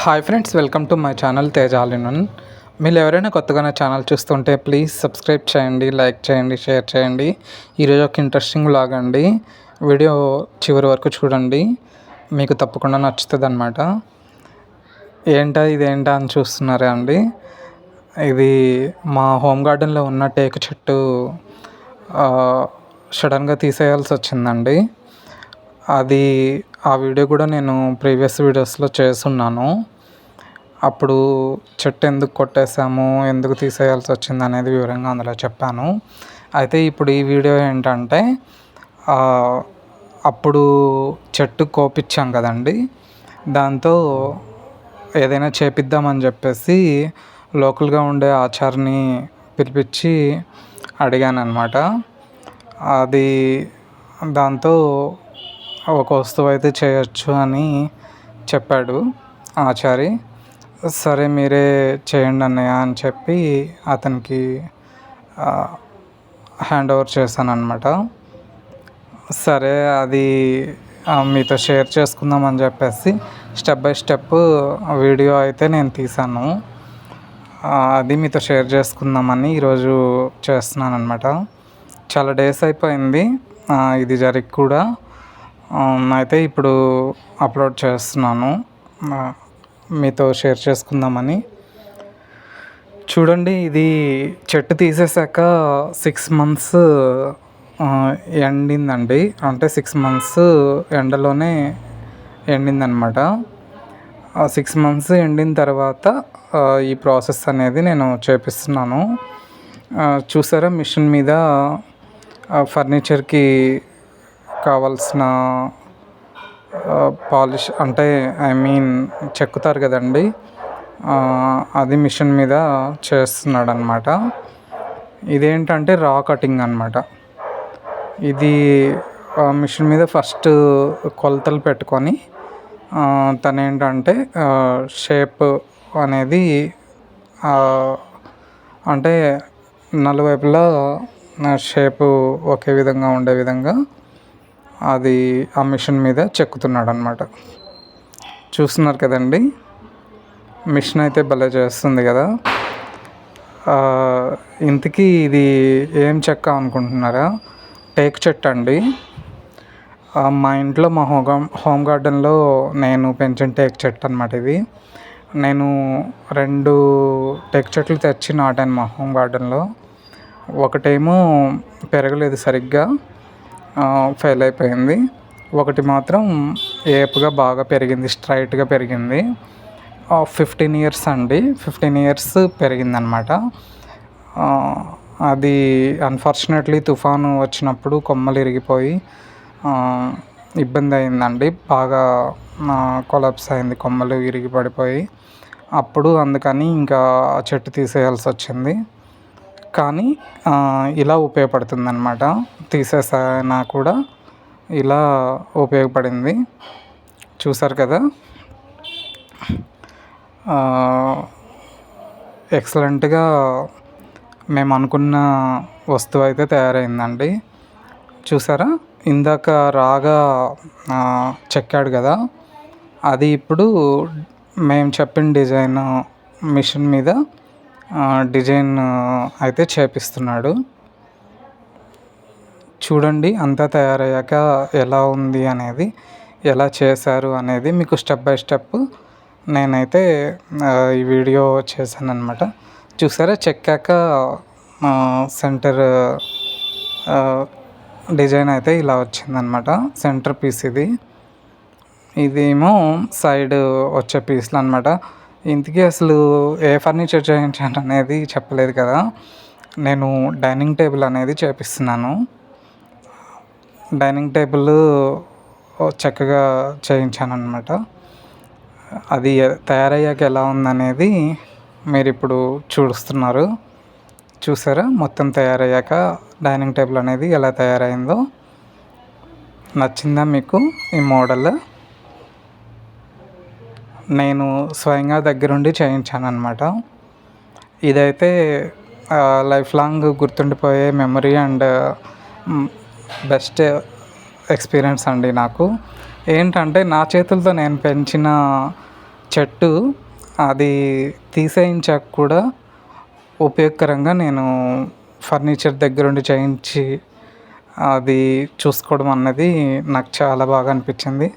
Hi friends welcome to my channel తేజాలినన్ మీరు ఎవరైనా కొత్తగా నా ఛానల్ చూస్తుంటే ప్లీజ్ సబ్స్క్రైబ్ చేయండి లైక్ చేయండి షేర్ చేయండి. ఈరోజు ఒక ఇంట్రెస్టింగ్ వ్లాగ్ అండి. వీడియో చివరి వరకు చూడండి. మీకు తప్పకుండా నచ్చుతుంది అనమాట ఏంటా ఇదేంటా అని చూస్తున్నారా అండి? ఇది మా హోమ్ గార్డెన్లో ఉన్న టేకు చెట్టు సడన్గా తీసేయాల్సి వచ్చిందండి. అది ఆ వీడియో కూడా నేను ప్రీవియస్ వీడియోస్లో చేస్తున్నాను. అప్పుడు చెట్టు ఎందుకు కొట్టేసాము ఎందుకు తీసేయాల్సి వచ్చింది అనేది వివరంగా అందులో చెప్పాను. అయితే ఇప్పుడు ఈ వీడియో ఏంటంటే అప్పుడు చెట్టు కోపించాం కదండి. దాంతో ఏదైనా చేపిద్దామని చెప్పేసి లోకల్గా ఉండే ఆచార్ని పిలిపించి అడిగాను అనమాట అది దాంతో ఒక వస్తువు అయితే చేయొచ్చు అని చెప్పాడు ఆచారి. సరే మీరే చేయండి అన్నయ్య అని చెప్పి అతనికి హ్యాండ్ ఓవర్ చేశాను అనమాట సరే అది మీతో షేర్ చేసుకుందామని చెప్పేసి స్టెప్ బై స్టెప్ వీడియో అయితే నేను తీసాను అది మీతో షేర్ చేసుకుందామని ఈరోజు చేస్తున్నాను అనమాట చాలా డేస్ అయిపోయింది. ఇది జరిగి కూడా అయితే ఇప్పుడు అప్లోడ్ చేస్తున్నాను. మీతో షేర్ చేసుకుందామని. చూడండి ఇది చెట్టు తీసేసాక సిక్స్ మంత్స్ ఎండిందండి. అంటే సిక్స్ మంత్స్ ఎండలోనే ఎండిందనమాట ఆ సిక్స్ మంత్స్ ఎండిన తర్వాత ఈ ప్రాసెస్ అనేది నేను చేపిస్తున్నాను. చూసారా మిషన్ మీద ఫర్నిచర్కి కావాల్సిన పాలిష్ అంటే ఐ మీన్ చెక్కుతారు కదండి. అది మిషన్ మీద చేస్తున్నాడు అనమాట ఇదేంటంటే రా కటింగ్ అనమాట. ఇది ఆ, మిషన్ మీద ఫస్ట్ కొలతలు పెట్టుకొని తను ఏంటంటే షేప్ అనేది అంటే నలువైపులా షేపు ఒకే విధంగా ఉండే విధంగా అది ఆ మిషన్ మీద చెక్కుతున్నాడు అనమాట చూస్తున్నారు కదండి? మిషన్ అయితే భలే చేస్తుంది కదా. ఇంతకీ ఇది ఏం చెక్క అనుకుంటున్నారా? టేక్ చెట్టు అండి. మా ఇంట్లో మా హోమ్ హోమ్ గార్డెన్లో నేను పెంచిన టేక్ చెట్టు అనమాట ఇది. నేను రెండు టేక్ చెట్లు తెచ్చి నాటాను మా హోమ్ గార్డెన్లో. ఒకటేమో పెరగలేదు సరిగ్గా. ఫెయిల్ అయిపోయింది. ఒకటి మాత్రం ఏపుగా బాగా పెరిగింది స్ట్రైట్గా పెరిగింది. ఫిఫ్టీన్ ఇయర్స్ అండి. ఫిఫ్టీన్ ఇయర్స్ పెరిగిందనమాట అనమాట అది అన్ఫార్చునేట్లీ తుఫాను వచ్చినప్పుడు కొమ్మలు ఇరిగిపోయి ఇబ్బంది అయిందండి. బాగా కొలాప్స్ అయింది. కొమ్మలు ఇరిగి పడిపోయి అప్పుడు అందుకని ఇంకా ఆ చెట్టు తీసేయాల్సి వచ్చింది. కానీ ఇలా ఉపయోగపడుతుంది అనమాట తీసేసినా కూడా ఇలా ఉపయోగపడింది. చూసారు కదా? ఎక్సలెంట్గా మేము అనుకున్న వస్తువు అయితే తయారైందండి. చూసారా? ఇందాక రాగా చెక్కాడు కదా? అది ఇప్పుడు మేము చెప్పిన డిజైన్ మిషన్ మీద డిజైన్ అయితే చేపిస్తున్నాడు. చూడండి అంతా తయారయ్యాక ఎలా ఉంది అనేది ఎలా చేశారు అనేది మీకు స్టెప్ బై స్టెప్ నేనైతే ఈ వీడియో చేశాను అనమాట చూసారా చెక్కాక సెంటర్ డిజైన్ అయితే ఇలా వచ్చిందనమాట సెంటర్ పీస్ ఇది. ఇదేమో సైడ్ వచ్చే పీస్లు అనమాట ఇంతకీ అసలు ఏ ఫర్నిచర్ చేయించాను అనేది చెప్పలేదు కదా. నేను డైనింగ్ టేబుల్ అనేది చేపిస్తున్నాను. డైనింగ్ టేబుల్ చక్కగా చేయించాను అనమాట అది తయారయ్యాక ఎలా ఉందనేది మీరు ఇప్పుడు చూస్తున్నారు చూసారా? మొత్తం తయారయ్యాక డైనింగ్ టేబుల్ అనేది ఎలా తయారైందో. నచ్చిందా మీకు ఈ మోడల్? నేను స్వయంగా దగ్గరుండి చేయించాను అనమాట ఇదైతే లైఫ్ లాంగ్ గుర్తుండిపోయే మెమరీ అండ్ బెస్ట్ ఎక్స్పీరియన్స్ అండి నాకు. ఏంటంటే నా చేతులతో నేను పెంచిన చెట్టు అది తీసేయించాక కూడా ఉపయోగకరంగా నేను ఫర్నిచర్ దగ్గరుండి చేయించి అది చూసుకోవడం అన్నది నాకు చాలా బాగా అనిపించింది.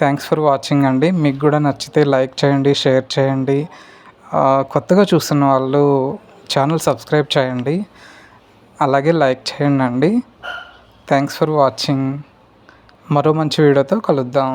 థ్యాంక్స్ ఫర్ వాచింగ్ అండి. మీకు కూడా నచ్చితే లైక్ చేయండి షేర్ చేయండి. కొత్తగా చూస్తున్న వాళ్ళు ఛానల్ సబ్స్క్రైబ్ చేయండి. అలాగే లైక్ చేయండి. అండి థ్యాంక్స్ ఫర్ వాచింగ్ మరో మంచి వీడియోతో కలుద్దాం.